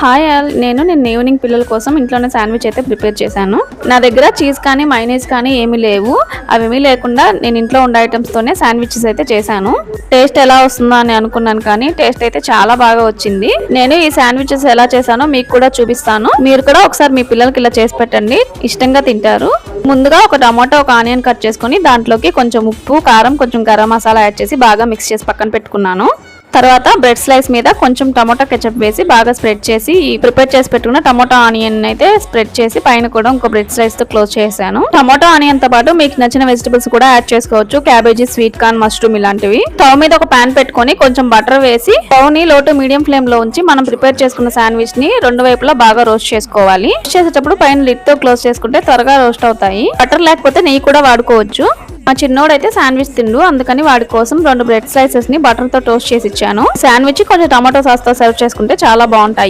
Hi all నేను నేను evening పిల్లల కోసం ఇంట్లోనే శాండ్విచ్ అయితే ప్రిపేర్ చేశాను. నా దగ్గర చీజ్ కానీ మైనీస్ కానీ ఏమీ లేవు. అవేమీ లేకుండా నేను ఇంట్లో ఉండే ఐటమ్స్తోనే శాండ్విచెస్ అయితే చేశాను. టేస్ట్ ఎలా వస్తుందో అని అనుకున్నాను కానీ టేస్ట్ అయితే చాలా బాగా వచ్చింది. నేను ఈ శాండ్విచెస్ ఎలా చేశానో మీకు కూడా చూపిస్తాను. మీరు కూడా ఒకసారి మీ పిల్లలకి ఇలా చేసి పెట్టండి. ఇష్టంగా తింటారు. ముందుగా ఒక టమాటో ఒక ఆనియన్ కట్ చేసుకుని దాంట్లోకి కొంచెం ఉప్పు కారం కొంచెం గరం మసాలా యాడ్ చేసి బాగా మిక్స్ చేసి పక్కన పెట్టుకున్నాను. తర్వాత బ్రెడ్ స్లైస్ మీద కొంచెం టమోటా కెచప్ వేసి బాగా స్ప్రెడ్ చేసి ప్రిపేర్ చేసి పెట్టుకున్న టమోటా ఆనియన్ అయితే స్ప్రెడ్ చేసి పైన కూడా ఇంకో బ్రెడ్ స్లైస్తో క్లోజ్ చేశాను. టమోటా ఆనియన్తో పాటు మీకు నచ్చిన వెజిటబుల్స్ కూడా యాడ్ చేసుకోవచ్చు. క్యాబేజీ స్వీట్ కార్న్ మష్రూమ్ ఇలాంటివి. స్టవ్ మీద ఒక పాన్ పెట్టుకొని కొంచెం బటర్ వేసి స్టవ్ని లో టు మీడియం ఫ్లేమ్లో ఉంచి మనం ప్రిపేర్ చేసుకున్న శాండ్విచ్ని రెండు వైపులా బాగా రోస్ట్ చేసుకోవాలి. రోస్ట్ చేసేటప్పుడు పైన లిడ్తో క్లోజ్ చేసుకుంటే త్వరగా రోస్ట్ అవుతాయి. బటర్ లేకపోతే నెయ్యి కూడా వాడుకోవచ్చు. మా చిన్నోడైతే శాండ్విచ్ తిండు అందుకని వాడి కోసం రెండు బ్రెడ్ స్లైసెస్ని బటర్తో టోస్ట్ చేసి ఇచ్చాను. శాండ్విచ్ కొంచెం టమాటో సాస్తో సర్వ్ చేసుకుంటే చాలా బాగుంటాయి.